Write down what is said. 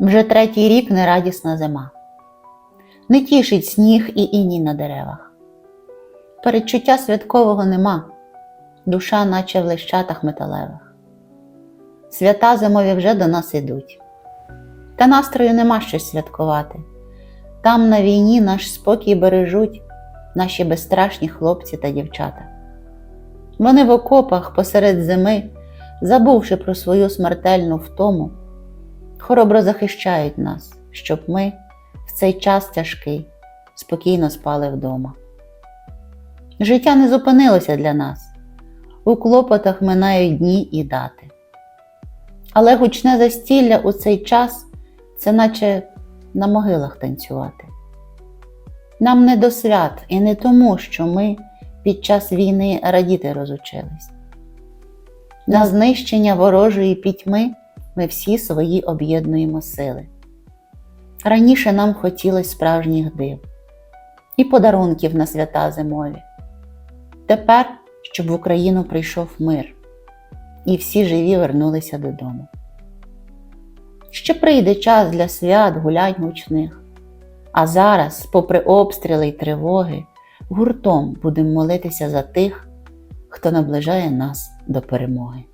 Вже третій рік нерадісна зима. Не тішить сніг і іній на деревах. Передчуття святкового нема, душа, наче в лищатах металевих. Свята зимові вже до нас ідуть. Та настрою нема щось святкувати. Там на війні наш спокій бережуть наші безстрашні хлопці та дівчата. Вони в окопах посеред зими, забувши про свою смертельну втому, хоробро захищають нас, щоб ми в цей час тяжкий спокійно спали вдома. Життя не зупинилося для нас, у клопотах минають дні і дати. Але гучне застілля у цей час це наче на могилах танцювати. Нам не до свят і не тому, що ми під час війни радіти розучились. На знищення ворожої пітьми ми всі свої об'єднуємо сили. Раніше нам хотілось справжніх див і подарунків на свята зимові. Тепер, щоб в Україну прийшов мир, і всі живі вернулися додому. Ще прийде час для свят гулянь гучних, а зараз, попри обстріли й тривоги, гуртом будемо молитися за тих, хто наближає нас до перемоги.